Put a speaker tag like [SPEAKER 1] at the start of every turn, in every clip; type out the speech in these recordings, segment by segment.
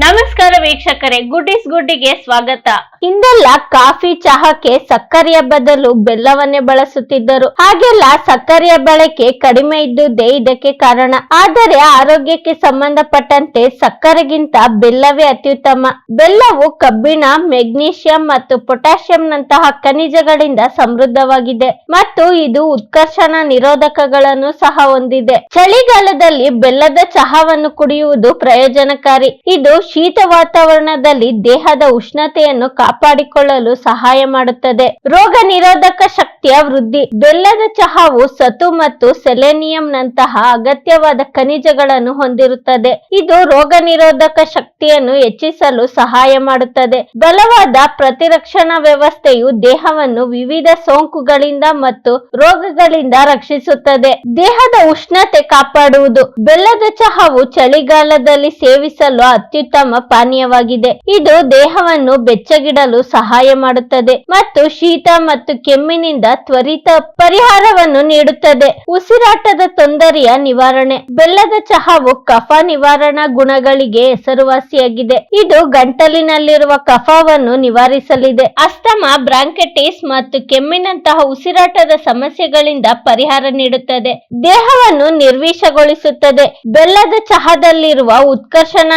[SPEAKER 1] ನಮಸ್ಕಾರ ವೀಕ್ಷಕರೇ, ಗುಡ್ಡಿಸ್ ಗುಡ್ಡಿಗೆ ಸ್ವಾಗತ.
[SPEAKER 2] ಹಿಂದೆಲ್ಲ ಕಾಫಿ, ಚಹಾಕ್ಕೆ ಸಕ್ಕರೆಯ ಬದಲು ಬೆಲ್ಲವನ್ನೇ ಬಳಸುತ್ತಿದ್ದರು. ಹಾಗೆಲ್ಲ ಸಕ್ಕರೆಯ ಬಳಕೆ ಕಡಿಮೆ ಇದ್ದುದೇ ಇದಕ್ಕೆ ಕಾರಣ. ಆದರೆ ಆರೋಗ್ಯಕ್ಕೆ ಸಂಬಂಧಪಟ್ಟಂತೆ ಸಕ್ಕರೆಗಿಂತ ಬೆಲ್ಲವೇ ಅತ್ಯುತ್ತಮ. ಬೆಲ್ಲವು ಕಬ್ಬಿಣ, ಮೆಗ್ನೀಷಿಯಂ ಮತ್ತು ಪೊಟ್ಯಾಷಿಯಂನಂತಹ ಖನಿಜಗಳಿಂದ ಸಮೃದ್ಧವಾಗಿದೆ. ಮತ್ತು ಇದು ಉತ್ಕರ್ಷಣ ನಿರೋಧಕಗಳನ್ನು ಸಹ ಹೊಂದಿದೆ. ಚಳಿಗಾಲದಲ್ಲಿ ಬೆಲ್ಲದ ಚಹಾವನ್ನು ಕುಡಿಯುವುದು ಪ್ರಯೋಜನಕಾರಿ. ಇದು ಶೀತ ವಾತಾವರಣದಲ್ಲಿ ದೇಹದ ಉಷ್ಣತೆಯನ್ನು ಕಾಪಾಡಿಕೊಳ್ಳಲು ಸಹಾಯ ಮಾಡುತ್ತದೆ. ರೋಗ ನಿರೋಧಕ ಶಕ್ತಿಯ ವೃದ್ಧಿ. ಬೆಲ್ಲದ ಚಹಾವು ಸತು ಮತ್ತು ಸೆಲೆನಿಯಂ ನಂತಹ ಅಗತ್ಯವಾದ ಖನಿಜಗಳನ್ನು ಹೊಂದಿರುತ್ತದೆ. ಇದು ರೋಗ ನಿರೋಧಕ ಶಕ್ತಿಯನ್ನು ಹೆಚ್ಚಿಸಲು ಸಹಾಯ ಮಾಡುತ್ತದೆ. ಬಲವಾದ ಪ್ರತಿರಕ್ಷಣಾ ವ್ಯವಸ್ಥೆಯು ದೇಹವನ್ನು ವಿವಿಧ ಸೋಂಕುಗಳಿಂದ ಮತ್ತು ರೋಗಗಳಿಂದ ರಕ್ಷಿಸುತ್ತದೆ. ದೇಹದ ಉಷ್ಣತೆ ಕಾಪಾಡುವುದು. ಬೆಲ್ಲದ ಚಹಾವು ಚಳಿಗಾಲದಲ್ಲಿ ಸೇವಿಸಲು ಅತ್ಯುತ್ತಮ ಪಾನೀಯವಾಗಿದೆ. ಇದು ದೇಹವನ್ನು ಬೆಚ್ಚಗಿಡಲು ಸಹಾಯ ಮಾಡುತ್ತದೆ ಮತ್ತು ಶೀತ ಮತ್ತು ಕೆಮ್ಮಿನಿಂದ ತ್ವರಿತ ಪರಿಹಾರವನ್ನು ನೀಡುತ್ತದೆ. ಉಸಿರಾಟದ ತೊಂದರೆಯ ನಿವಾರಣೆ. ಬೆಲ್ಲದ ಚಹಾವು ಕಫ ನಿವಾರಣಾ ಗುಣಗಳಿಗೆ ಹೆಸರುವಾಸಿಯಾಗಿದೆ. ಇದು ಗಂಟಲಿನಲ್ಲಿರುವ ಕಫವನ್ನು ನಿವಾರಿಸಲಿದೆ. ಅಸ್ತಮ, ಬ್ರಾಂಕೆಟಿಸ್ ಮತ್ತು ಕೆಮ್ಮಿನಂತಹ ಉಸಿರಾಟದ ಸಮಸ್ಯೆಗಳಿಂದ ಪರಿಹಾರ ನೀಡುತ್ತದೆ. ದೇಹವನ್ನು ನಿರ್ವಿಷಗೊಳಿಸುತ್ತದೆ. ಬೆಲ್ಲದ ಚಹಾದಲ್ಲಿರುವ ಉತ್ಕರ್ಷಣ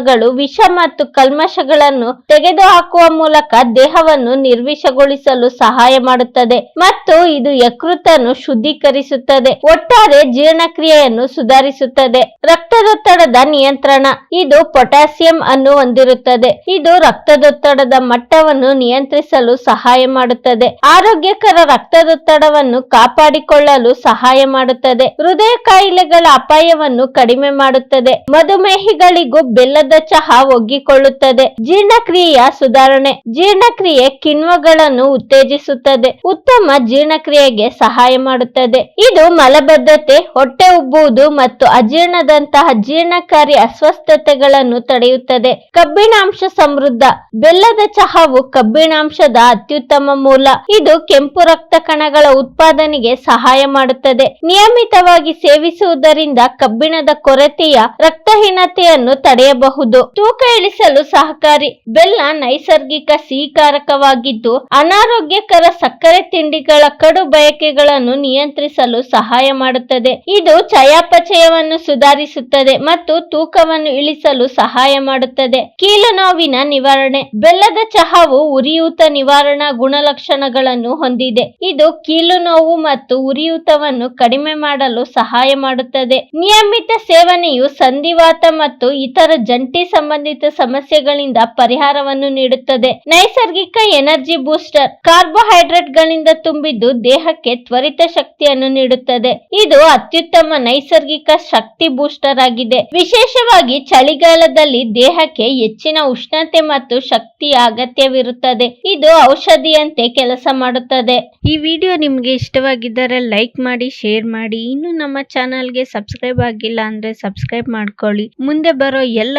[SPEAKER 2] ನಿರೋಧಕಗಳು ವಿಷ ಮತ್ತು ಕಲ್ಮಶಗಳನ್ನು ತೆಗೆದುಹಾಕುವ ಮೂಲಕ ದೇಹವನ್ನು ನಿರ್ವಿಷಗೊಳಿಸಲು ಸಹಾಯ ಮಾಡುತ್ತದೆ. ಮತ್ತು ಇದು ಯಕೃತನ್ನು ಶುದ್ಧೀಕರಿಸುತ್ತದೆ. ಒಟ್ಟಾರೆ ಜೀರ್ಣಕ್ರಿಯೆಯನ್ನು ಸುಧಾರಿಸುತ್ತದೆ. ರಕ್ತದೊತ್ತಡದ ನಿಯಂತ್ರಣ, ಇದು ಪೊಟ್ಯಾಸಿಯಂ ಅನ್ನು ಹೊಂದಿರುತ್ತದೆ. ಇದು ರಕ್ತದೊತ್ತಡದ ಮಟ್ಟವನ್ನು ನಿಯಂತ್ರಿಸಲು ಸಹಾಯ ಮಾಡುತ್ತದೆ. ಆರೋಗ್ಯಕರ ರಕ್ತದೊತ್ತಡವನ್ನು ಕಾಪಾಡಿಕೊಳ್ಳಲು ಸಹಾಯ ಮಾಡುತ್ತದೆ. ಹೃದಯ ಕಾಯಿಲೆಗಳ ಅಪಾಯವನ್ನು ಕಡಿಮೆ ಮಾಡುತ್ತದೆ. ಮಧುಮೇಹಿಗಳಿಗೂ ಬೆಲ್ಲದ ಚಹಾ ಒಗ್ಗಿಕೊಳ್ಳುತ್ತದೆ ಜೀರ್ಣಕ್ರಿಯೆಯ ಸುಧಾರಣೆ ಜೀರ್ಣಕ್ರಿಯೆ ಕಿಣ್ವಗಳನ್ನು ಉತ್ತೇಜಿಸುತ್ತದೆ ಉತ್ತಮ ಜೀರ್ಣಕ್ರಿಯೆಗೆ ಸಹಾಯ ಮಾಡುತ್ತದೆ ಇದು ಮಲಬದ್ಧತೆ ಹೊಟ್ಟೆ ಉಬ್ಬುವುದು ಮತ್ತು ಅಜೀರ್ಣದಂತಹ ಜೀರ್ಣಕಾರಿ ಅಸ್ವಸ್ಥತೆಗಳನ್ನು ತಡೆಯುತ್ತದೆ ಕಬ್ಬಿಣಾಂಶ ಸಮೃದ್ಧ ಬೆಲ್ಲದ ಚಹಾವು ಕಬ್ಬಿಣಾಂಶದ ಅತ್ಯುತ್ತಮ ಮೂಲ ಇದು ಕೆಂಪು ರಕ್ತ ಕಣಗಳ ಉತ್ಪಾದನೆಗೆ ಸಹಾಯ ಮಾಡುತ್ತದೆ ನಿಯಮಿತವಾಗಿ ಸೇವಿಸುವುದರಿಂದ ಕಬ್ಬಿಣದ ಕೊರತೆಯ ರಕ್ತಹೀನತೆಯನ್ನು ತಡೆಯಬಹುದು ತೂಕ ಇಳಿಸಲು ಸಹಕಾರಿ. ಬೆಲ್ಲ ನೈಸರ್ಗಿಕ ಸಿಹಿಕಾರಕವಾಗಿದ್ದು ಅನಾರೋಗ್ಯಕರ ಸಕ್ಕರೆ ತಿಂಡಿಗಳ ಕಡು ಬಯಕೆಗಳನ್ನು ನಿಯಂತ್ರಿಸಲು ಸಹಾಯ ಮಾಡುತ್ತದೆ. ಇದು ಚಯಾಪಚಯವನ್ನು ಸುಧಾರಿಸುತ್ತದೆ ಮತ್ತು ತೂಕವನ್ನು ಇಳಿಸಲು ಸಹಾಯ ಮಾಡುತ್ತದೆ. ಕೀಲು ನೋವಿನ ನಿವಾರಣೆ. ಬೆಲ್ಲದ ಚಹಾವು ಉರಿಯೂತ ನಿವಾರಣಾ ಗುಣಲಕ್ಷಣಗಳನ್ನು ಹೊಂದಿದೆ. ಇದು ಕೀಲು ನೋವು ಮತ್ತು ಉರಿಯೂತವನ್ನು ಕಡಿಮೆ ಮಾಡಲು ಸಹಾಯ ಮಾಡುತ್ತದೆ. ನಿಯಮಿತ ಸೇವನೆಯು ಸಂಧಿವಾತ ಮತ್ತು ಇತರ ಜಂಟಿ ಸಂಬಂಧಿತ ಸಮಸ್ಯೆಗಳಿಂದ ಪರಿಹಾರವನ್ನು ನೀಡುತ್ತದೆ. ನೈಸರ್ಗಿಕ ಎನರ್ಜಿ ಬೂಸ್ಟರ್ ಕಾರ್ಬೋಹೈಡ್ರೇಟ್ ಗಳಿಂದ ತುಂಬಿದ್ದು ದೇಹಕ್ಕೆ ತ್ವರಿತ ಶಕ್ತಿಯನ್ನು ನೀಡುತ್ತದೆ. ಇದು ಅತ್ಯುತ್ತಮ ನೈಸರ್ಗಿಕ ಶಕ್ತಿ ಬೂಸ್ಟರ್ ಆಗಿದೆ. ವಿಶೇಷವಾಗಿ ಚಳಿಗಾಲದಲ್ಲಿ ದೇಹಕ್ಕೆ ಹೆಚ್ಚಿನ ಉಷ್ಣತೆ ಮತ್ತು ಶಕ್ತಿಯ ಅಗತ್ಯವಿರುತ್ತದೆ. ಇದು ಔಷಧಿಯಂತೆ ಕೆಲಸ ಮಾಡುತ್ತದೆ.
[SPEAKER 1] ಈ ವಿಡಿಯೋ ನಿಮಗೆ ಇಷ್ಟವಾಗಿದ್ದರೆ ಲೈಕ್ ಮಾಡಿ, ಶೇರ್ ಮಾಡಿ. ಇನ್ನು ನಮ್ಮ ಚಾನಲ್ಗೆ ಸಬ್ಸ್ಕ್ರೈಬ್ ಆಗಿಲ್ಲ ಅಂದ್ರೆ ಸಬ್ಸ್ಕ್ರೈಬ್ ಮಾಡ್ಕೊಳ್ಳಿ. ಮುಂದೆ ಬರೋ ಎಲ್ಲ